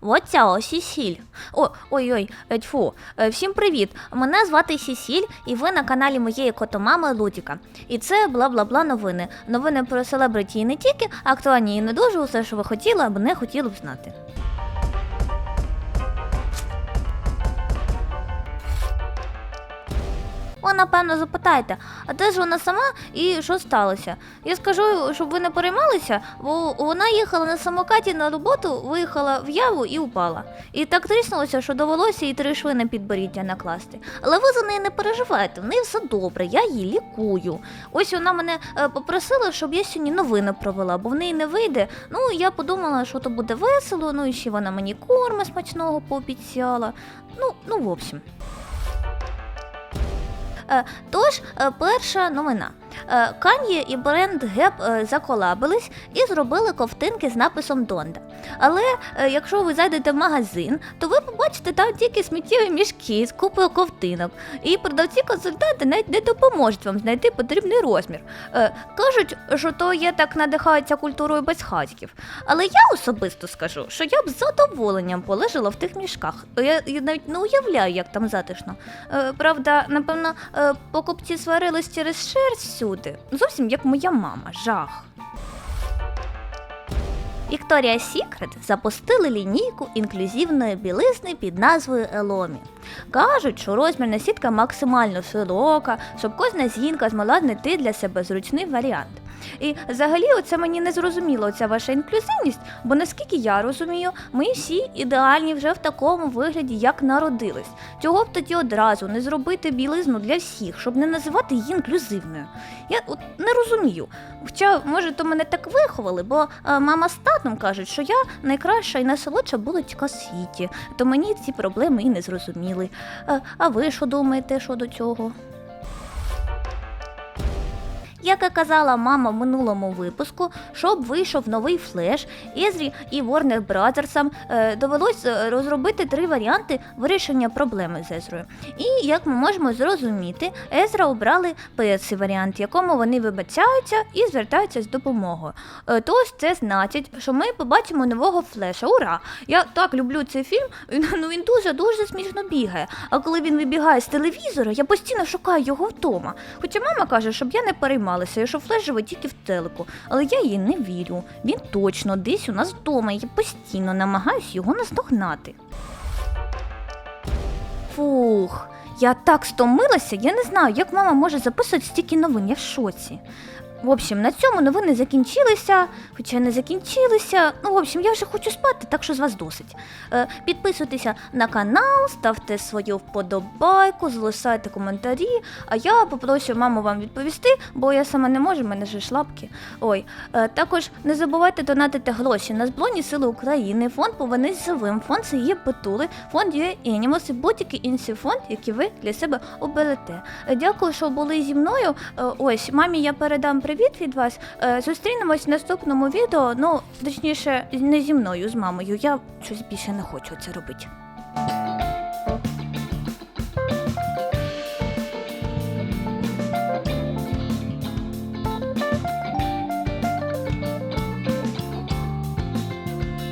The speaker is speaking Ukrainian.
Вот цяо Сісіль. О, ой-ой, е, тьфу. Е, Всім привіт! Мене звати Сісіль, і ви на каналі моєї котомами Лудіка. І це бла-бла-бла новини. Новини про селебриті і не тільки, актуальні і не дуже усе, що ви хотіли або не хотіли б знати. Ви, напевно, запитаєте, а де ж вона сама і що сталося? Я скажу, щоб ви не переймалися, бо вона їхала на самокаті на роботу, виїхала в яву і упала. І так тріснулося, що довелося їй три шви на підборіддя накласти. Але ви за неї не переживайте, в неї все добре, я її лікую. Ось вона мене е, попросила, щоб я сьогодні новини провела, бо в неї не вийде. Ну, я подумала, що то буде весело, ну і ще вона мені корма смачного пообіцяла. Ну, ну, в общем. Е, Тож, е, перша новина. Е, Кан'є і бренд Геп е, заколабились і зробили ковтинки з написом Донда. Але е, якщо ви зайдете в магазин, то ви побачите там тільки сміттєві мішки з купою ковтинок. І продавці-консультанти навіть не допоможуть вам знайти потрібний розмір. Кажуть, що то є так надихаються культурою безхатьків. Але я особисто скажу, що я б з задоволенням полежала в тих мішках. Я, навіть не уявляю, як там затишно. Правда, напевно, покупці сварились через шерсть всюди. Зовсім як моя мама, жах. Вікторія Сікрет запустили лінійку інклюзивної білизни під назвою Еломі. Кажуть, що розмірна сітка максимально широка, щоб кожна жінка змогла знайти для себе зручний варіант. І взагалі, оце мені не зрозуміло, ця ваша інклюзивність, бо наскільки я розумію, ми всі ідеальні вже в такому вигляді, як народились. Чого б тоді одразу не зробити білизну для всіх, щоб не називати її інклюзивною? Я от не розумію. Хоча, може, то мене так виховали, бо е, мама з татом кажуть, що я найкраща і найсолодша булочка в світі, то мені ці проблеми і не зрозуміли. Е, а ви що думаєте щодо цього? Як і казала мама в минулому випуску, щоб вийшов новий флеш, Езрі і Warner Brothers е, довелось е, розробити три варіанти вирішення проблеми з Езрою. І як ми можемо зрозуміти, Езра обрали перший варіант, якому вони вибачаються і звертаються з допомогою. Е, Тож це значить, що ми побачимо нового флеша. Ура! Я так люблю цей фільм. Ну він дуже дуже смішно бігає. А коли він вибігає з телевізора, я постійно шукаю його вдома. Хоча мама каже, щоб я не переймалася, і що флеш живе тільки в телеку. Але я їй не вірю. Він точно десь у нас вдома, і я постійно намагаюсь його наздогнати. Фух, я так стомилася, я не знаю, як мама може записувати стільки новин, я в шоці. В общем, на цьому новини закінчилися, хоча не закінчилися. Ну, в общем, я вже хочу спати, так що з вас досить. Е, підписуйтеся на канал, ставте свою вподобайку, залишайте коментарі. А я попрошу маму вам відповісти, бо я сама не можу, в мене ж шлапки. Ой, е, також не забувайте донатити гроші на Збройні Сили України, фонд «Повернись живим, фонд Сергія Петули, фонд UA Animals і будь-який інший фонд, який ви для себе оберете. Е, Дякую, що були зі мною. Е, Ось, мамі я передам привіт від вас. Е, Зустрінемось в наступному відео. Ну, точніше, не зі мною, з мамою. Я щось більше не хочу це робити.